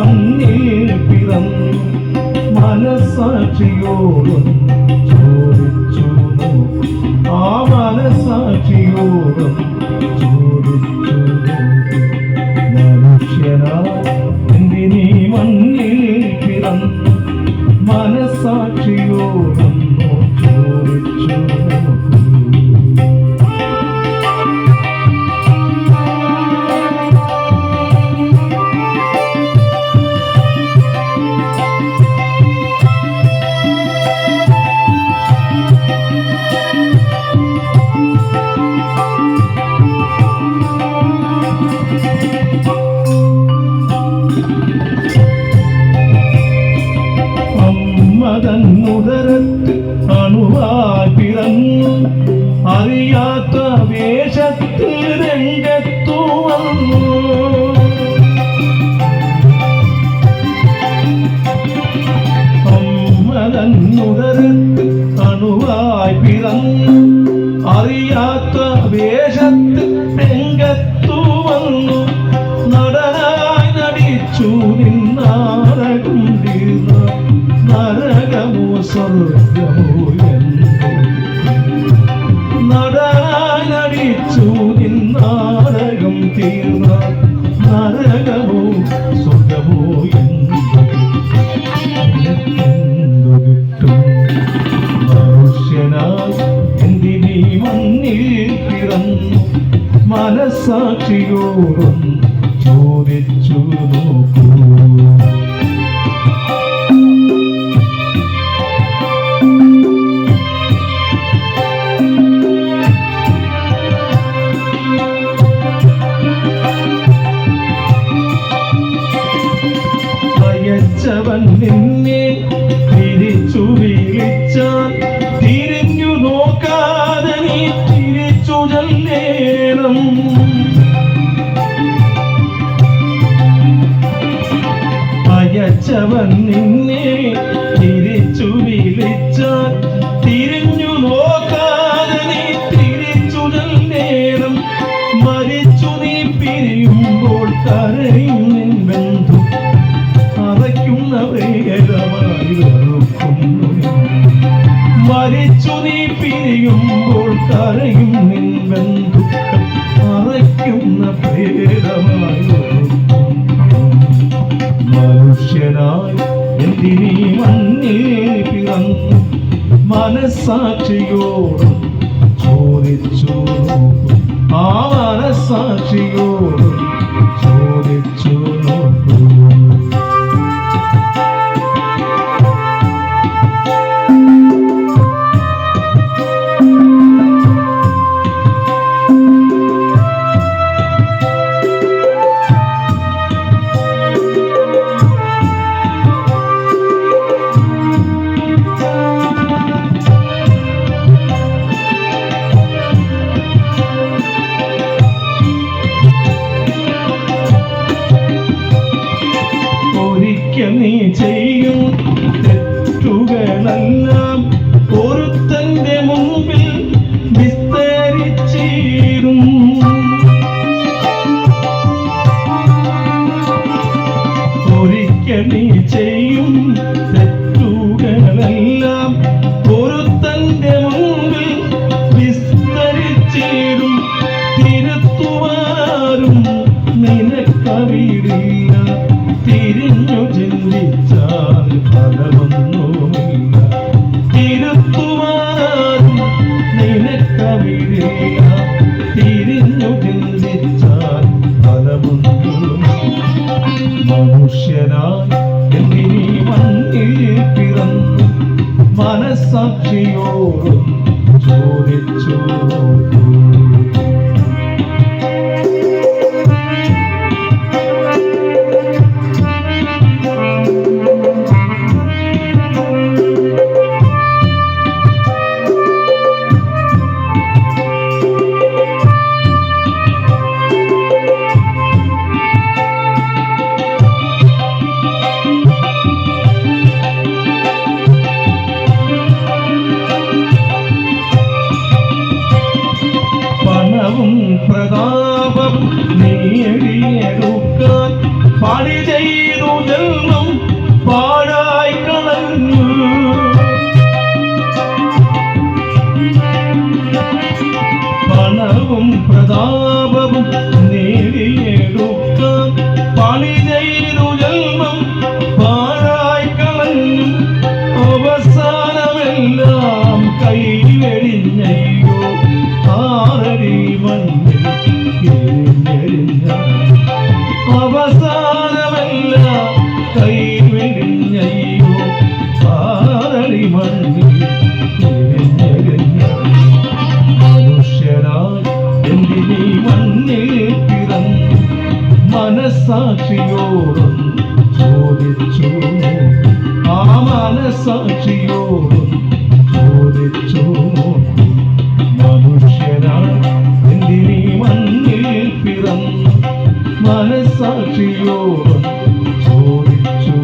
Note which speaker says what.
Speaker 1: മണ്ണിൽ പിറന്നു മനസാക്ഷിയോടും ചോദിച്ചു ആ മനസാക്ഷിയോടും മനസാക്ഷിയോടും ചോദിച്ചു നോക്കൂ. അയച്ചവൻ നിന്നെ തിരിച്ചു വിളിച്ചാൽ തിരിഞ്ഞു നോക്കാതെ നീ തിരിച്ചു നേരം. മരിച്ചു നീ പിരിയുമ്പോൾ കരയും നിൻ ബന്ധു അറയ്ക്കുന്നവരമായി വെറുക്കുന്നു. മരിച്ചു നീ പിരിയുമ്പോൾ കരയും നിൻ ബന്ധു മനുഷ്യനായി എന്തിനീ മണ്ണിൽ പിറന്നു? മനസാക്ഷിയോടും ചോദിച്ചു. ആ മനസാക്ഷിയോടും ചോദിച്ചു. തെറ്റുകളെല്ലാം ഒരുത്തന്റെ മുമ്പിൽ വിസ്തരിച്ചിരും ഒരിക്കൽ നീ ചെയ്യും തെറ്റുകളെല്ലാം ഒരുത്തന്റെ മുമ്പിൽ വിസ്തരിച്ചിടും. തിരുത്തുവാരും നിനക്കവിടില്ല തിരിഞ്ഞു ചിന്തിച്ചാൽ ഫലമൊന്നുമില്ല. നിനക്കവിടില്ല തിരിഞ്ഞു ചിന്തിച്ചാൽ ഫലമൊന്നുമില്ല മനുഷ്യനായി എന്തിനീ മണ്ണിൽ പിറന്നു ചോദിച്ചു നേടിയെടുക്കാൻ പണി ചെയ്തു ജന്മം പാഴായി കളഞ്ഞു. പണവും പ്രതാപവും നേടിയെടുക്കാൻ പണി ചെയ്തു ജന്മം പാഴായി കളഞ്ഞു. അവസാനമെല്ലാം കൈ വെടിഞ്ഞയ്യോ മനസാക്ഷിയോടും ചോദിച്ചു. ആ മനസാക്ഷിയോടും ചോദിച്ചു മനുഷ്യരാൾ എന്തിനീ മണ്ണിൽ പിറന്നു മനസാക്ഷിയോടും ചോദിച്ചു